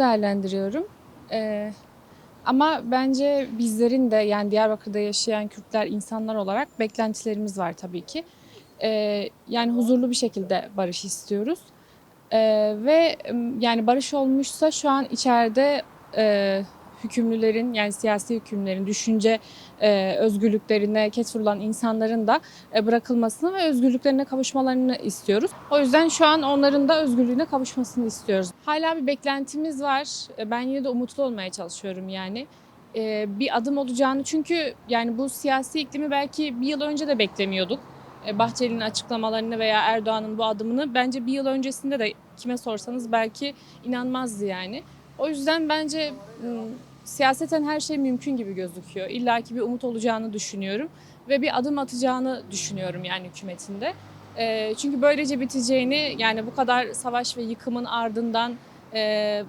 değerlendiriyorum. Ee, ama bence bizlerin de yani Diyarbakır'da yaşayan Kürtler insanlar olarak beklentilerimiz var tabii ki. Ee, yani huzurlu bir şekilde barış istiyoruz. Ee, ve yani barış olmuşsa şu an içeride e, hükümlülerin yani siyasi hükümlerin düşünce e, özgürlüklerine ket vurulan insanların da e, bırakılmasını ve özgürlüklerine kavuşmalarını istiyoruz. O yüzden şu an onların da özgürlüğüne kavuşmasını istiyoruz. Hala bir beklentimiz var. E, Ben yine de umutlu olmaya çalışıyorum yani. E, Bir adım olacağını çünkü yani bu siyasi iklimi belki bir yıl önce de beklemiyorduk. E, Bahçeli'nin açıklamalarını veya Erdoğan'ın bu adımını bence bir yıl öncesinde de kime sorsanız belki inanmazdı yani. O yüzden bence m, siyaseten her şey mümkün gibi gözüküyor. İlla ki bir umut olacağını düşünüyorum ve bir adım atacağını düşünüyorum yani hükümetinde. E, çünkü böylece biteceğini yani bu kadar savaş ve yıkımın ardından e,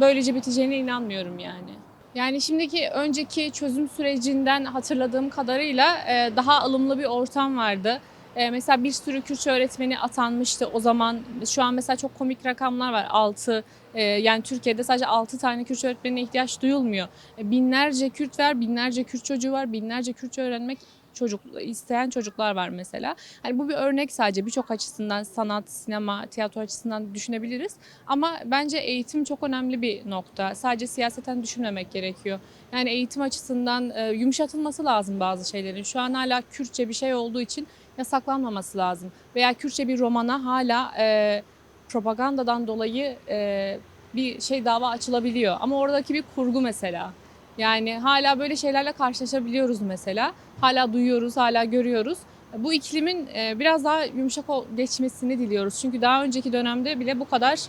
böylece biteceğine inanmıyorum yani. Yani şimdiki önceki çözüm sürecinden hatırladığım kadarıyla e, daha ılımlı bir ortam vardı. E, mesela bir sürü Kürtçe öğretmeni atanmıştı o zaman. Şu an mesela çok komik rakamlar var. 6 yani Türkiye'de sadece 6 tane Kürtçe öğretmenine ihtiyaç duyulmuyor. E, binlerce Kürt var, binlerce Kürt çocuğu var, binlerce Kürtçe öğrenmek çocuk isteyen çocuklar var mesela. Hani bu bir örnek sadece birçok açısından sanat, sinema, tiyatro açısından düşünebiliriz. Ama bence eğitim çok önemli bir nokta. Sadece siyaseten düşünmemek gerekiyor. Yani eğitim açısından e, yumuşatılması lazım bazı şeylerin. Şu an hala Kürtçe bir şey olduğu için yasaklanmaması lazım. Veya Kürtçe bir romana hala e, propagandadan dolayı e, bir şey dava açılabiliyor. Ama oradaki bir kurgu mesela. Yani hala böyle şeylerle karşılaşabiliyoruz mesela. Hala duyuyoruz, hala görüyoruz. Bu iklimin e, biraz daha yumuşak geçmesini diliyoruz. Çünkü daha önceki dönemde bile bu kadar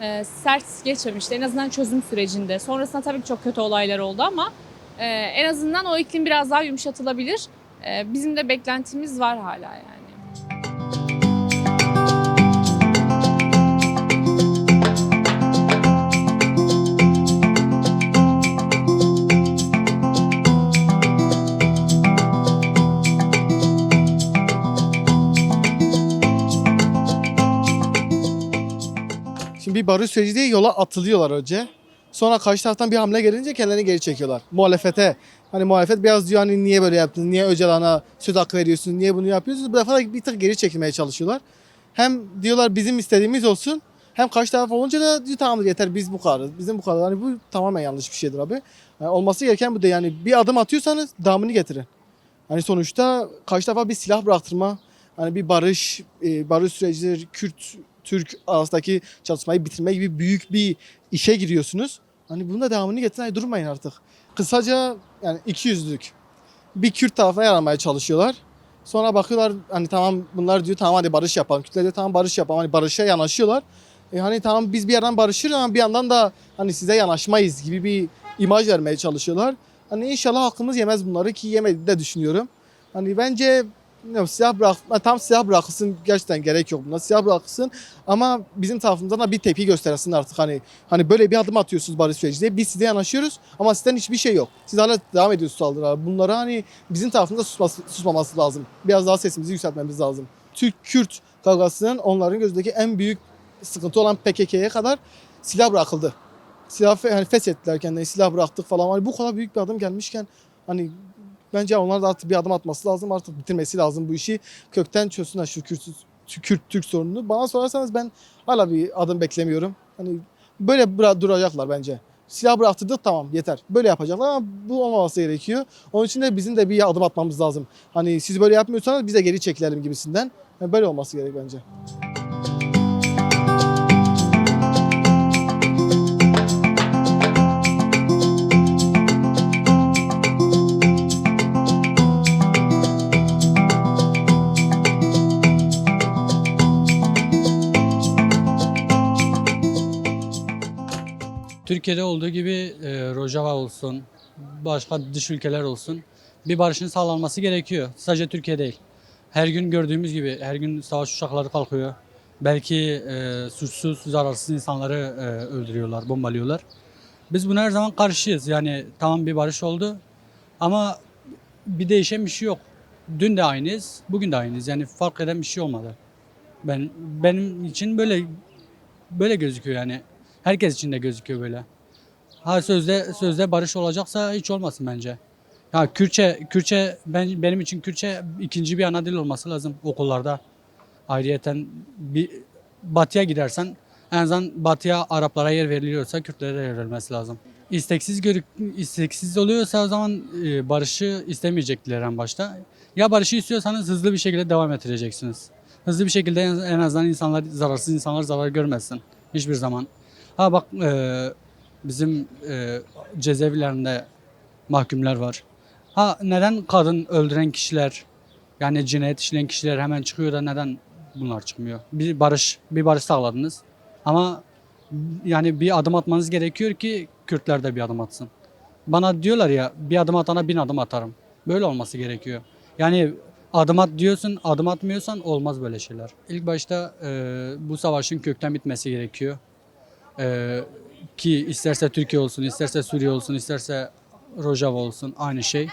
e, sert geçmemişti. En azından çözüm sürecinde. Sonrasında tabii ki çok kötü olaylar oldu ama e, en azından o iklim biraz daha yumuşatılabilir. E, Bizim de beklentimiz var hala yani. Şimdi bir barış süreci diye yola atılıyorlar önce. Sonra karşı taraftan bir hamle gelince kendilerini geri çekiyorlar. Muhalefete. Hani muhalefet biraz diyor hani niye böyle yaptın, niye Öcalan'a söz hakkı veriyorsun, niye bunu yapıyorsunuz? Bu defa bir tık geri çekilmeye çalışıyorlar. Hem diyorlar bizim istediğimiz olsun. Hem karşı taraf olunca da diyor tamam yeter biz bu kadarız, bizim bu kadar. Hani bu tamamen yanlış bir şeydir abi. Yani olması gereken bu da yani bir adım atıyorsanız devamını getirin. Hani sonuçta karşı tarafa bir silah bıraktırma, hani bir barış, e, barış sürecidir, Kürt, Türk arasındaki çatışmayı bitirme gibi büyük bir işe giriyorsunuz. Hani bunun da devamını getirin, hani durmayın artık. Kısaca yani iki yüzlük. Bir Kürt tarafına yaramaya çalışıyorlar. Sonra bakıyorlar hani tamam bunlar diyor tamam hadi barış yapalım. Kürtler diyor tamam barış yapalım. Hani barışa yanaşıyorlar. E hani tamam biz bir yerden barışırız ama bir yandan da hani size yanaşmayız gibi bir imaj vermeye çalışıyorlar. Hani inşallah hakkımız yemez bunları ki yemedi de düşünüyorum. Hani bence bilmiyorum, silah bırak, tam silah bırakılsın gerçekten gerek yok buna. Silah bırakılsın ama bizim tarafımızdan da bir tepki göstersin artık hani hani böyle bir adım atıyorsunuz barış süreci diye biz size yanaşıyoruz ama sizden hiçbir şey yok. Siz hala devam ediyorsunuz saldırılara. Bunlara hani bizim tarafımızda susması, susmaması lazım. Biraz daha sesimizi yükseltmemiz lazım. Türk-Kürt kavgasının onların gözündeki en büyük sıkıntı olan PKK'ya kadar silah bırakıldı. Silah hani feshettiler kendilerini, silah bıraktık falan. Hani bu kadar büyük bir adım gelmişken hani bence onlar da artık bir adım atması lazım. Artık bitirmesi lazım bu işi. Kökten çözsünler şu Kürt, Türk sorununu. Bana sorarsanız ben hala bir adım beklemiyorum. Hani böyle duracaklar bence. Silah bıraktırdık tamam yeter. Böyle yapacaklar ama bu olmaması gerekiyor. Onun için de bizim de bir adım atmamız lazım. Hani siz böyle yapmıyorsanız biz de geri çekilelim gibisinden. Yani böyle olması gerek bence. Türkiye'de olduğu gibi e, Rojava olsun, başka dış ülkeler olsun bir barışın sağlanması gerekiyor. Sadece Türkiye değil. Her gün gördüğümüz gibi her gün savaş uçakları kalkıyor. Belki e, suçsuz, zararsız insanları e, öldürüyorlar, bombalıyorlar. Biz buna her zaman karşıyız. Yani tamam bir barış oldu ama bir değişen bir şey yok. Dün de aynıyız, bugün de aynıyız. Yani fark eden bir şey olmadı. Ben benim için böyle böyle gözüküyor yani. Herkes için de gözüküyor böyle. Ha sözde sözde barış olacaksa hiç olmasın bence. Ya Kürtçe Kürtçe ben benim için Kürtçe ikinci bir ana dil olması lazım okullarda. Ayrıyeten bir batıya gidersen en azından batıya Araplara yer veriliyorsa Kürtlere yer verilmesi lazım. İsteksiz görük isteksiz oluyorsa o zaman e, barışı istemeyecekler en başta. Ya barışı istiyorsanız hızlı bir şekilde devam ettireceksiniz. Hızlı bir şekilde en azından insanlar zararsız insanlar zarar görmesin hiçbir zaman. Ha bak e, bizim e, cezaevlerinde mahkumlar var. Ha neden kadın öldüren kişiler yani cinayet işleyen kişiler hemen çıkıyor da neden bunlar çıkmıyor? Bir barış bir barış sağladınız ama yani bir adım atmanız gerekiyor ki Kürtler de bir adım atsın. Bana diyorlar ya bir adım atana bin adım atarım. Böyle olması gerekiyor. Yani adım at diyorsun adım atmıyorsan olmaz böyle şeyler. İlk başta e, bu savaşın kökten bitmesi gerekiyor. E, ki isterse Türkiye olsun, isterse Suriye olsun, isterse Rojava olsun aynı şey.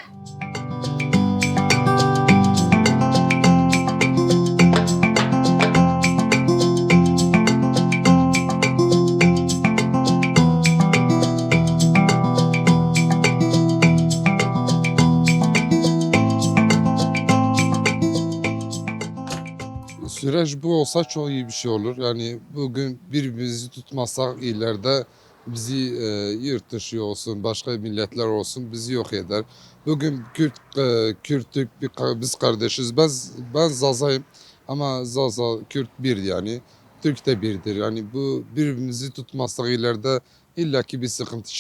Süreç bu olsa çok iyi bir şey olur. Yani bugün birbirimizi tutmazsak ileride bizi e, yurt dışı olsun, başka milletler olsun bizi yok eder. Bugün Kürt, e, Kürtük, bir, biz kardeşiz. Ben, ben Zaza'yım ama Zaza, Kürt bir yani. Türk de birdir. Yani bu birbirimizi tutmazsak ileride illaki bir sıkıntı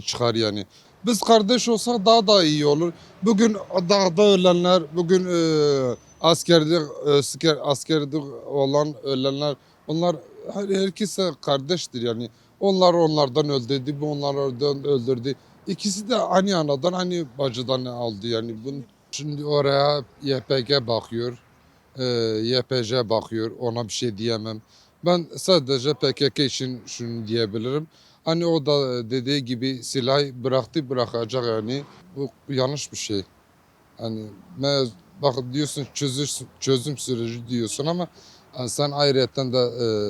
çıkar yani. Biz kardeş olsak daha da iyi olur. Bugün dağda ölenler, bugün e, askerde asker, askerde olan ölenler onlar her herkese kardeştir yani. Onlar onlardan öldürdü, bu onlardan öldürdü. İkisi de aynı anadan, aynı bacıdan aldı yani. Bunun, şimdi oraya YPG bakıyor, e, YPJ bakıyor, ona bir şey diyemem. Ben sadece PKK için şunu diyebilirim. Hani o da dediği gibi silah bıraktı bırakacak yani. Bu yanlış bir şey. Hani me- bak diyorsun çözüm, çözüm süreci diyorsun ama e, sen ayrıyetten de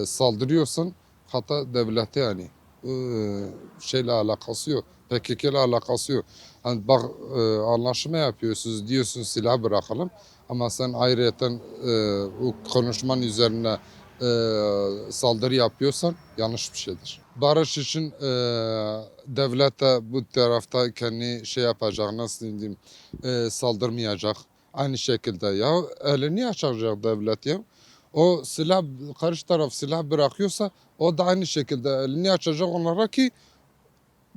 e, saldırıyorsan hata devlete yani. E, şeyle alakası yok. PKK ile alakası yok. Hani bak e, anlaşma yapıyorsunuz diyorsun silah bırakalım ama sen ayrıyetten e, bu konuşmanın üzerine e, saldırı yapıyorsan yanlış bir şeydir. Barış için e, devlet de bu tarafta kendi şey yapacak nasıl diyeyim e, saldırmayacak. Aynı şekilde ya elini açacak devlet ya. O silah karşı taraf silah bırakıyorsa o da aynı şekilde elini açacak onlara ki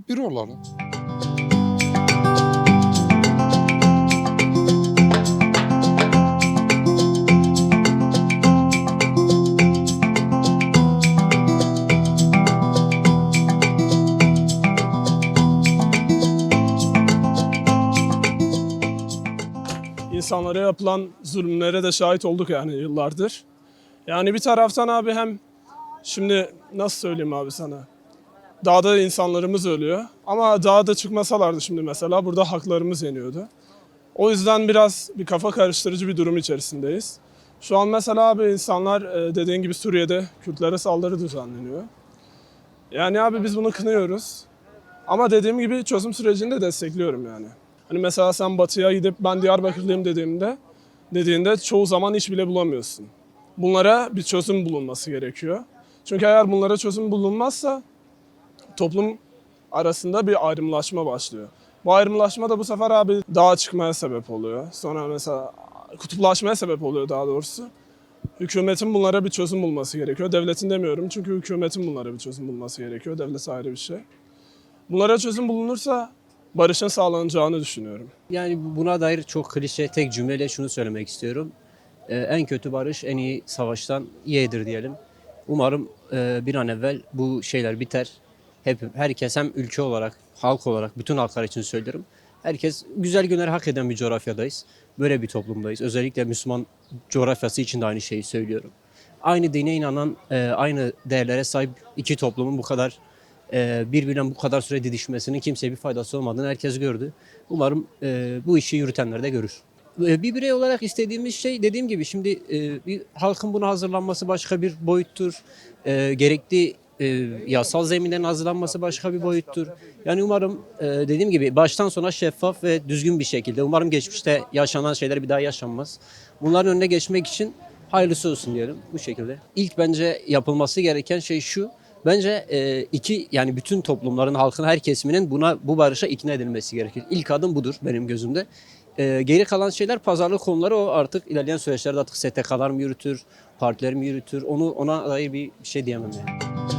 bir olalım. İnsanlara yapılan zulümlere de şahit olduk yani yıllardır. Yani bir taraftan abi hem şimdi nasıl söyleyeyim abi sana? Dağda insanlarımız ölüyor ama dağda çıkmasalardı şimdi mesela burada haklarımız yeniyordu. O yüzden biraz bir kafa karıştırıcı bir durum içerisindeyiz. Şu an mesela abi insanlar e, dediğin gibi Suriye'de Kürtlere saldırı düzenleniyor. Yani abi biz bunu kınıyoruz. Ama dediğim gibi çözüm sürecini de destekliyorum yani. Hani mesela sen batıya gidip ben Diyarbakırlıyım dediğimde dediğinde çoğu zaman iş bile bulamıyorsun. Bunlara bir çözüm bulunması gerekiyor. Çünkü eğer bunlara çözüm bulunmazsa toplum arasında bir ayrımlaşma başlıyor. Bu ayrımlaşma da bu sefer abi dağa çıkmaya sebep oluyor. Sonra mesela kutuplaşmaya sebep oluyor daha doğrusu. Hükümetin bunlara bir çözüm bulması gerekiyor. Devletin demiyorum çünkü hükümetin bunlara bir çözüm bulması gerekiyor. Devlet ayrı bir şey. Bunlara çözüm bulunursa barışın sağlanacağını düşünüyorum. Yani buna dair çok klişe tek cümleyle şunu söylemek istiyorum. Ee, en kötü barış en iyi savaştan iyidir diyelim. Umarım e, bir an evvel bu şeyler biter. Hep herkes hem ülke olarak, halk olarak, bütün halklar için söylüyorum. Herkes güzel günler hak eden bir coğrafyadayız. Böyle bir toplumdayız. Özellikle Müslüman coğrafyası için de aynı şeyi söylüyorum. Aynı dine inanan, e, aynı değerlere sahip iki toplumun bu kadar e, birbirine bu kadar süre didişmesinin kimseye bir faydası olmadığını herkes gördü. Umarım e, bu işi yürütenler de görür. E, Bir birey olarak istediğimiz şey dediğim gibi şimdi e, bir halkın buna hazırlanması başka bir boyuttur. E, gerekli yasal zeminlerin hazırlanması başka bir boyuttur. Yani umarım dediğim gibi baştan sona şeffaf ve düzgün bir şekilde umarım geçmişte yaşanan şeyler bir daha yaşanmaz. Bunların önüne geçmek için hayırlısı olsun diyelim bu şekilde. İlk bence yapılması gereken şey şu. Bence e, iki yani bütün toplumların halkın her kesiminin buna bu barışa ikna edilmesi gerekir. İlk adım budur benim gözümde. E, geri kalan şeyler pazarlık konuları o artık ilerleyen süreçlerde artık STK'lar mı yürütür, partiler mi yürütür onu ona dair bir şey diyemem yani.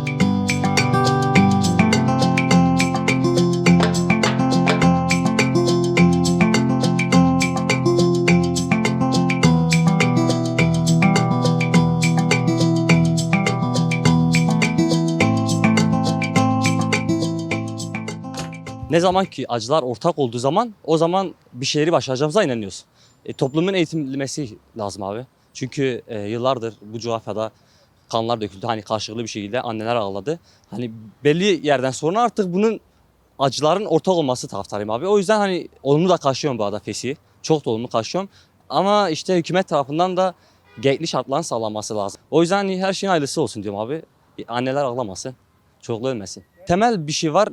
Ne zaman ki acılar ortak olduğu zaman o zaman bir şeyleri başaracağımıza inanıyoruz. E, toplumun eğitilmesi lazım abi. Çünkü e, yıllardır bu coğrafyada kanlar döküldü. Hani karşılıklı bir şekilde anneler ağladı. Hani belli yerden sonra artık bunun acıların ortak olması taraftarıyım abi. O yüzden hani olumlu da karşılıyorum bu arada FES'i. Çok da olumlu karşılıyorum. Ama işte hükümet tarafından da gerekli şartların sağlanması lazım. O yüzden hani her şeyin hayırlısı olsun diyorum abi. Anneler ağlamasın. Çocuklar ölmesin. Temel bir şey var.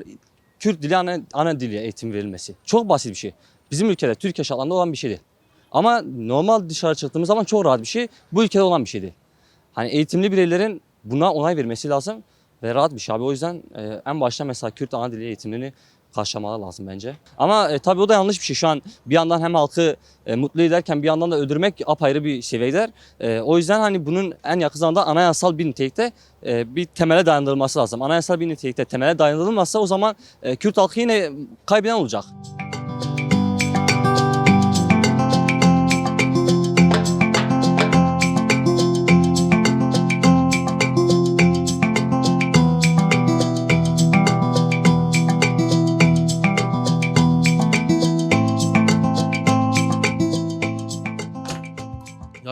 Kürt dili ana, ana dili eğitim verilmesi. Çok basit bir şey. Bizim ülkede Türkiye şartlarında olan bir şey değil. Ama normal dışarı çıktığımız zaman çok rahat bir şey. Bu ülkede olan bir şey değil. Hani eğitimli bireylerin buna onay vermesi lazım ve rahat bir şey abi. O yüzden e, en başta mesela Kürt ana dili eğitimini karşılamaları lazım bence. Ama e, tabii o da yanlış bir şey. Şu an bir yandan hem halkı e, mutlu ederken bir yandan da öldürmek apayrı bir seviyede. E, o yüzden hani bunun en yakın zamanda anayasal bir nitelikte e, bir temele dayandırılması lazım. Anayasal bir nitelikte temele dayandırılmazsa o zaman e, Kürt halkı yine kaybeden olacak.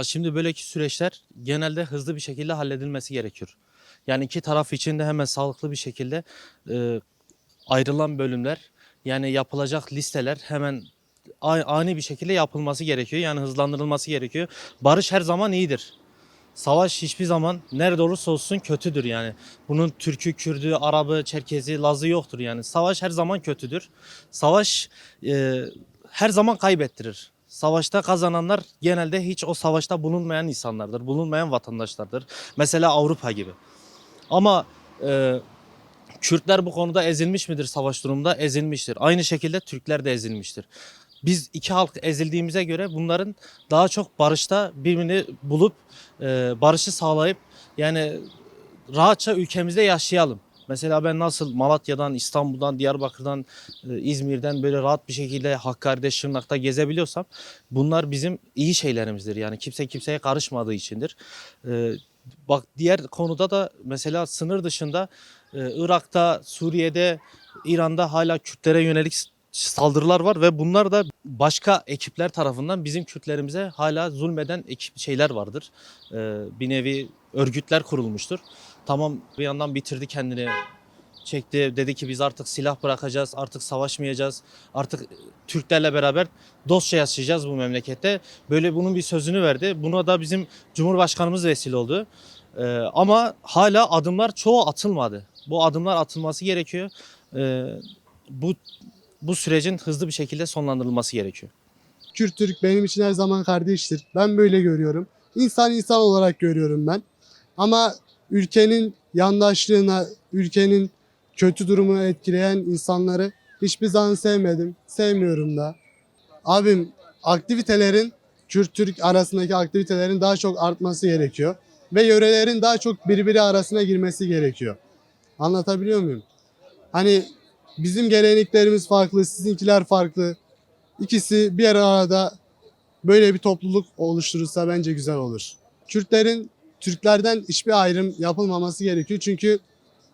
Ya şimdi böyleki süreçler genelde hızlı bir şekilde halledilmesi gerekiyor. Yani iki taraf için de hemen sağlıklı bir şekilde e, ayrılan bölümler yani yapılacak listeler hemen ani bir şekilde yapılması gerekiyor. Yani hızlandırılması gerekiyor. Barış her zaman iyidir. Savaş hiçbir zaman nerede olursa olsun kötüdür yani. Bunun Türk'ü, Kürd'ü, Arabı, Çerkezi, Lazı yoktur yani. Savaş her zaman kötüdür. Savaş e, her zaman kaybettirir. Savaşta kazananlar genelde hiç o savaşta bulunmayan insanlardır, bulunmayan vatandaşlardır. Mesela Avrupa gibi. Ama e, Kürtler bu konuda ezilmiş midir savaş durumunda? Ezilmiştir. Aynı şekilde Türkler de ezilmiştir. Biz iki halk ezildiğimize göre bunların daha çok barışta birbirini bulup e, barışı sağlayıp yani rahatça ülkemizde yaşayalım. Mesela ben nasıl Malatya'dan, İstanbul'dan, Diyarbakır'dan, e, İzmir'den böyle rahat bir şekilde Hakkari'de, Şırnak'ta gezebiliyorsam bunlar bizim iyi şeylerimizdir. Yani kimse kimseye karışmadığı içindir. E, bak diğer konuda da mesela sınır dışında e, Irak'ta, Suriye'de, İran'da hala Kürtlere yönelik saldırılar var ve bunlar da başka ekipler tarafından bizim Kürtlerimize hala zulmeden ekip şeyler vardır. Bir nevi örgütler kurulmuştur. Tamam bir yandan bitirdi kendini çekti. Dedi ki biz artık silah bırakacağız, artık savaşmayacağız. Artık Türklerle beraber dostça yaşayacağız bu memlekette. Böyle bunun bir sözünü verdi. Buna da bizim Cumhurbaşkanımız vesile oldu. Ee, ama hala adımlar çoğu atılmadı. Bu adımlar atılması gerekiyor. Ee, bu bu sürecin hızlı bir şekilde sonlandırılması gerekiyor. Kürt Türk benim için her zaman kardeştir. Ben böyle görüyorum. İnsan insan olarak görüyorum ben. Ama ülkenin yandaşlığına, ülkenin kötü durumunu etkileyen insanları hiçbir zaman sevmedim. Sevmiyorum da. Abim aktivitelerin Kürt Türk arasındaki aktivitelerin daha çok artması gerekiyor. Ve yörelerin daha çok birbiri arasına girmesi gerekiyor. Anlatabiliyor muyum? Hani bizim geleneklerimiz farklı, sizinkiler farklı. İkisi bir arada böyle bir topluluk oluşturursa bence güzel olur. Kürtlerin Türklerden hiçbir ayrım yapılmaması gerekiyor. Çünkü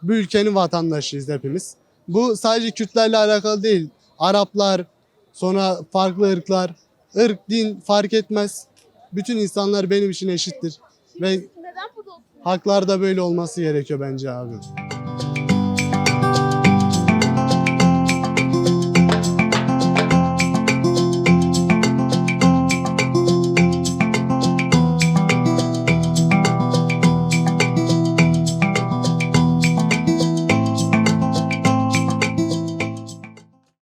bu ülkenin vatandaşıyız hepimiz. Bu sadece Kürtlerle alakalı değil. Araplar, sonra farklı ırklar, ırk, din fark etmez. Bütün insanlar benim için eşittir. Ve haklar da böyle olması gerekiyor bence abi.